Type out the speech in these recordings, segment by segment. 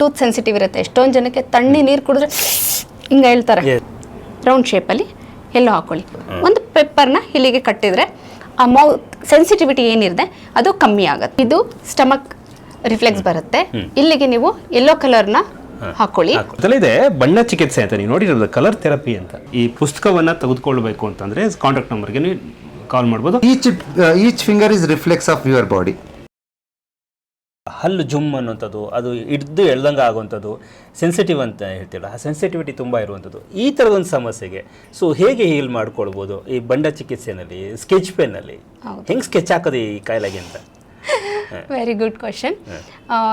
Tooth sensitive ಇರುತ್ತೆ. ಎಷ್ಟೊಂದು ಜನಕ್ಕೆ ತಣ್ಣಿ ನೀರು ಕುಡಿದ್ರೆ ಹಿಂಗೆ ಹೇಳ್ತಾರೆ. ರೌಂಡ್ ಶೇಪಲ್ಲಿ ಎಲ್ಲೋ ಹಾಕೊಳ್ಳಿ. ಒಂದು ಪೆಪ್ಪರ್ನ ಇಲ್ಲಿಗೆ ಕಟ್ಟಿದರೆ ಆ ಮೌತ್ ಸೆನ್ಸಿಟಿವಿಟಿ ಏನಿದೆ ಅದು ಕಮ್ಮಿ ಆಗುತ್ತೆ. ಇದು ಸ್ಟಮಕ್ ರಿಫ್ಲೆಕ್ಸ್ ಬರುತ್ತೆ. ಇಲ್ಲಿಗೆ ನೀವು ಎಲ್ಲೋ ಕಲರ್ನ ಹಾಕೊಳ್ಳಿ. ಇದೆ. ಬಣ್ಣ ಚಿಕಿತ್ಸೆ ಅಂತ. ನೀವು ನೋಡಿರೋದು ಕಲರ್ ಥೆರಪಿ ಅಂತ. ಈ ಪುಸ್ತಕವನ್ನ ತೆಗೆದುಕೊಳ್ಬೇಕು ಅಂತಂದ್ರೆ ಕಾಂಟ್ಯಾಕ್ಟ್ ನಂಬರ್ಗೆ ನೀವು ಕಾಲ್ ಮಾಡ್ಬೋದು. Each each finger is reflex of your body. ಹಲ್ಲು ಜುಮ್ ಅನ್ನುವಂಥದ್ದು ಅದು ಹಿಡ್ದು ಎಳ್ದಂಗೆ ಆಗುವಂಥದ್ದು ಸೆನ್ಸಿಟಿವ್ ಅಂತ ಹೇಳ್ತೀವಲ್ಲ ಆ ಸೆನ್ಸಿಟಿವಿಟಿ ತುಂಬ ಇರುವಂಥದ್ದು. ಈ ಥರದೊಂದು ಸಮಸ್ಯೆಗೆ ಸೊ ಹೇಗೆ ಹೀಲ್ ಮಾಡ್ಕೊಳ್ಬೋದು ಈ ಬಂಡ ಚಿಕಿತ್ಸೆನಲ್ಲಿ ಸ್ಕೆಚ್ ಪೆನ್ನಲ್ಲಿ ಹೆಂಗೆ ಸ್ಕೆಚ್ ಹಾಕೋದು ಈ ಕಾಯಿಲೆಗೆ ಅಂತ? ವೆರಿ ಗುಡ್ ಕ್ವಶನ್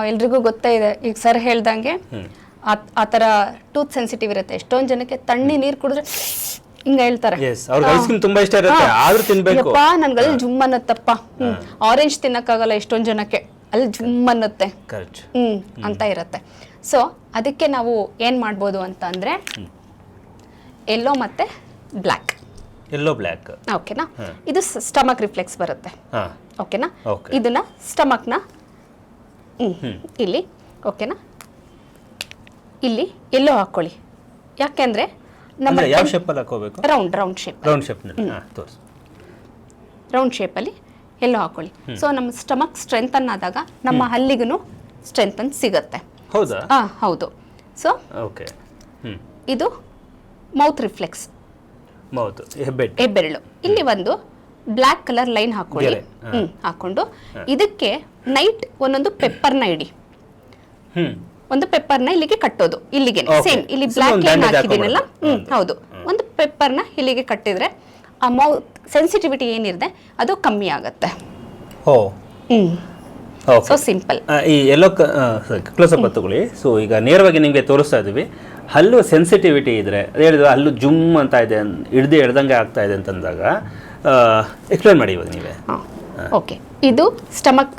ಎಲ್ರಿಗೂ ಗೊತ್ತೇ ಇದೆ ಈಗ ಸರ್ ಹೇಳ್ದಂಗೆ ಆ- ಥರ ಟೂತ್ ಸೆನ್ಸಿಟಿವ್ ಇರುತ್ತೆ. ಎಷ್ಟೊಂದು ಜನಕ್ಕೆ ತಣ್ಣಿ ನೀರು ಕುಡಿದ್ರೆ ಹಿಂಗ ಹೇಳ್ತಾರೆ. ತುಂಬ ಇಷ್ಟ ಇರುತ್ತೆ ಆದ್ರೂ ತಿನ್ಬೇಕು. ನನ್ಗಲ್ಲಿ ಜುಮ್ ಅನ್ನತ್ತಪ್ಪ. ಆರೆಂಜ್ ತಿನ್ನಕ್ಕಾಗಲ್ಲ ಎಷ್ಟೊಂದು ಜನಕ್ಕೆ. ಅಲ್ಲಿ ಜುಮ್ ಅನ್ನತ್ತೆ. ಕರೆಕ್ಟ್ ಹ್ಮ್ ಅಂತ ಇರುತ್ತೆ. ಸೊ ಅದಕ್ಕೆ ನಾವು ಏನ್ ಮಾಡ್ಬೋದು ಅಂತ ಅಂದ್ರೆ ಎಲ್ಲೋ ಮತ್ತೆ ಬ್ಲ್ಯಾಕ್. ಎಲ್ಲೋ ಬ್ಲ್ಯಾಕ್. ಓಕೆನಾ? ಇದು ಸ್ಟಮಕ್ ರಿಫ್ಲೆಕ್ಸ್ ಬರುತ್ತೆ. ಓಕೆನಾ. ಇದನ್ನ ಸ್ಟಮಕ್ನ ಇಲ್ಲಿ ಓಕೆನಾ? ಇಲ್ಲಿ ಎಲ್ಲೋ ಹಾಕೊಳ್ಳಿ. ಯಾಕೆಂದ್ರೆ ನಮ್ಮ ಯಾವ ಅಲ್ಲಿ ಹಾಕೋಬೇಕು ರೌಂಡ್ ರೌಂಡ್ ಶೇಪ್ ರೌಂಡ್ ತೋರಿಸಿ. ರೌಂಡ್ ಶೇಪಲ್ಲಿ ಎಲ್ಲೋ ಹಾಕೊಳ್ಳಿ. ಸೊ ನಮ್ಮ ಸ್ಟಮಕ್ ಸ್ಟ್ರೆಂಥನ್ ಆದಾಗ ನಮ್ಮ ಹಲ್ಲಿಗೂ ಸ್ಟ್ರೆಂತ್ ಸಿಗುತ್ತೆ. ಹೌದಾ? ಹಾ ಹೌದು. ಸೊ ಓಕೆ ಇದು ಮೌತ್ ರಿಫ್ಲೆಕ್ಸ್ ಮೌತ್ ಹೆಬ್ಬೆರಳು. ಇಲ್ಲಿ ಒಂದು ಬ್ಲ್ಯಾಕ್ ಕಲರ್ ಲೈನ್ ಹಾಕೊಳ್ಳಿ. ಹ್ಮ್ ಹಾಕೊಂಡು ಇದಕ್ಕೆ ನೈಟ್ ಒಂದೊಂದು ಪೆಪ್ಪರ್ನ ಇಡಿ. ಒಂದು ಪೆಪ್ಪರ್ನ ಇಲ್ಲಿಗೆ ಕಟ್ಟೋದು. ಇಲ್ಲಿಗೆ. ಸೇಮ್ ಇಲ್ಲಿ ಬ್ಲಾಕ್ ಬ್ಲ್ಯಾಕ್ ಲೈನ್ ಹಾಕಿದೀನಲ್ಲ ಹಾಕಿದ್ದೀನಲ್ಲ? ಹ್ಮ್ ಹೌದು. ಒಂದು ಪೆಪ್ಪರ್ನ ಇಲ್ಲಿಗೆ ಕಟ್ಟಿದ್ರೆ ಆ ಮೌತ್ ಸೆನ್ಸಿಟಿವಿಟಿ ಏನಿದೆ ಅದು ಕಮ್ಮಿ ಆಗುತ್ತೆ. ಓ. ಹ್ಮ್. ಓಕೆ ಸೊ ಸಿಂಪಲ್ ಈ ಎಲ್ಲೋ ಕ್ಲೋಸ್ ಅಪ್ ತಗೊಳ್ಳಿ ಸೊ ಈಗ ನೇರವಾಗಿ ನಿಮಗೆ ತೋರಿಸ್ತಾ ಇದ್ದೀವಿ. ಹಲ್ಲು ಸೆನ್ಸಿಟಿವಿಟಿ ಇದ್ರೆ ಅದೇ ಹೇಳಿದ್ರೆ ಹಲ್ಲು ಜುಮ್ ಅಂತ ಇದೆ ಹಿಡ್ದು ಹಿಡ್ದಂಗೆ ಆಗ್ತಾ ಇದೆ ಅಂತಂದಾಗ ಎಕ್ಸ್ಪ್ಲೇನ್ ಮಾಡಿ ಇವಾಗ ನೀವೇ. ಓಕೆ ಇದು ಸ್ಟಮಕ್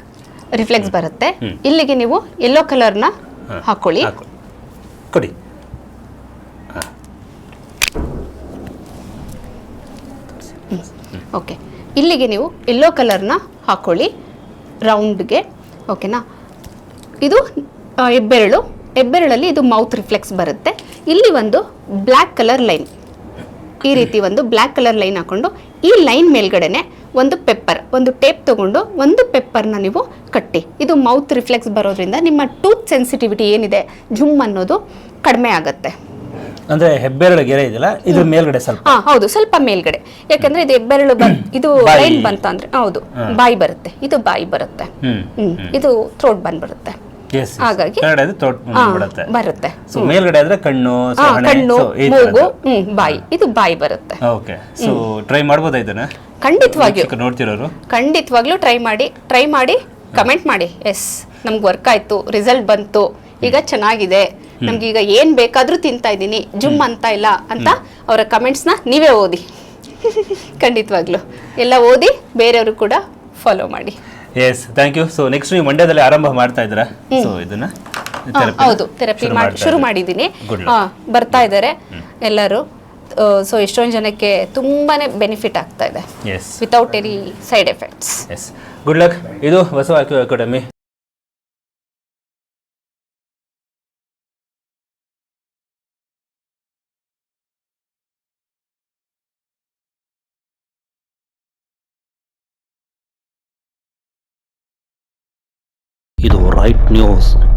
ರಿಫ್ಲೆಕ್ಸ್ ಬರುತ್ತೆ. ಇಲ್ಲಿಗೆ ನೀವು ಎಲ್ಲೋ ಕಲರ್ನ ಹಾಕೊಳ್ಳಿ. ಕೊಡಿ. ಓಕೆ. ಇಲ್ಲಿಗೆ ನೀವು ಯೆಲ್ಲೋ ಕಲರ್ನ ಹಾಕೊಳ್ಳಿ. ರೌಂಡ್ಗೆ ಓಕೆನಾ ಇದು ಹೆಬ್ಬೆರಳು. ಹೆಬ್ಬೆರಳಲ್ಲಿ ಇದು ಮೌತ್ ರಿಫ್ಲೆಕ್ಸ್ ಬರುತ್ತೆ. ಇಲ್ಲಿ ಒಂದು ಬ್ಲ್ಯಾಕ್ ಕಲರ್ ಲೈನ್ ಈ ರೀತಿ ಒಂದು ಬ್ಲ್ಯಾಕ್ ಕಲರ್ ಲೈನ್ ಹಾಕ್ಕೊಂಡು ಈ ಲೈನ್ ಮೇಲ್ಗಡೆನೆ ಒಂದು ಪೆಪ್ಪರ್ ಒಂದು ಟೇಪ್ ತಗೊಂಡು ಒಂದು ಪೆಪ್ಪರ್ನ ನೀವು ಕಟ್ಟಿ. ಇದು ಮೌತ್ ರಿಫ್ಲೆಕ್ಸ್ ಬರೋದ್ರಿಂದ ನಿಮ್ಮ ಟೂತ್ ಸೆನ್ಸಿಟಿವಿಟಿ ಏನಿದೆ ಜುಮ್ ಅನ್ನೋದು ಕಡಿಮೆ ಆಗುತ್ತೆ. ಅಂದ್ರೆ ಹೆಬ್ಬೆರಳು ಗೆರೆ ಇದೆಯಲ್ಲ ಇದ್ರ ಮೇಲ್ಗಡೆ ಸ್ವಲ್ಪ. ಹಾ ಹೌದು ಸ್ವಲ್ಪ ಮೇಲ್ಗಡೆ. ಯಾಕಂದ್ರೆ ಇದು ಹೆಬ್ಬೆರಳು ಬರ್- ಇದು ಬಾಯಿ. ಲೈನ್ ಬಂತ ಅಂದ್ರೆ ಹೌದು ಬಾಯಿ ಬರುತ್ತೆ ಇದು ಬಾಯಿ ಬರುತ್ತೆ. ಹ್ಮ್ ಹ್ಮ್ ಇದು ಥ್ರೋಟ್ ಬಂದ್ಬಿಡುತ್ತೆ. ಎಸ್ ಹಾಗಾಗಿ- ಕೆಳಗಡೆ ಅದು ತೊಟ್ ಹಾ, ಬಿಡುತ್ತೆ ಬರುತ್ತೆ. ಸೊ ಮೇಲ್ಗಡೆ ಆದ್ರೆ ಕಣ್ಣು ಸೊ ಹಾ, ಹಣೆ, ಕಣ್ಣು so ಈ ಮೂಗು ಹ್ಮ್ ಬಾಯಿ ಇದು ಬಾಯಿ ಬರುತ್ತೆ. ಓಕೆ ಸೊ ಟ್ರೈ ಮಾಡ್ಬೋದಾ ಇದನ್ನ? ಖಂಡಿತವಾಗಿಯೂ. ನೋಡ್ತಿರೋರು? ಖಂಡಿತವಾಗ್ಲೂ ಟ್ರೈ ಮಾಡಿ ಟ್ರೈ ಮಾಡಿ ಕಮೆಂಟ್ ಮಾಡಿ. ಎಸ್ ನಮ್ಗೆ ವರ್ಕ್ ಆಯ್ತು ರಿಸಲ್ಟ್ ಬಂತು. ಈಗ ಚೆನ್ನಾಗಿದೆ. ನಮ್ಗೆ ಈಗ ಏನ್ ಬೇಕಾದ್ರೂ ತಿಂತಾ ಇದ್ದೀನಿ. ಜುಮ್ ಅಂತ ಇಲ್ಲ ಅಂತ ಅವರ ಕಮೆಂಟ್ಸ್ನ ನೀವೇ ಓದಿ. ಖಂಡಿತವಾಗ್ಲು. ಎಲ್ಲ ಓದಿ ಬೇರೆಯವರು ಕೂಡ ಫಾಲೋ ಮಾಡಿ. Yes thank you so next ನೀವು ಮಂಡ್ಯದಲ್ಲಿ ಆರಂಭ ಮಾಡ್ತಾ ಇದ್ದೀರಾ? ಸೊ ಇದನ್ನ ಹೌದು. ಥೆರಪಿ ಶುರು ಮಾಡಿ ಶುರು? ಮಾಡಿದ್ದೀನಿ. ಬರ್ತಾ ಇದ್ದಾರೆ ಎಲ್ಲರೂ. ಸೊ ಎಷ್ಟೊಂದು ಜನಕ್ಕೆ ತುಂಬಾನೇ ಬೆನಿಫಿಟ್ ಆಗ್ತಾ ಇದೆ. Without any side effects yes good luck ಇದು ಬಸವ ಅಕಾಡೆಮಿ. White News.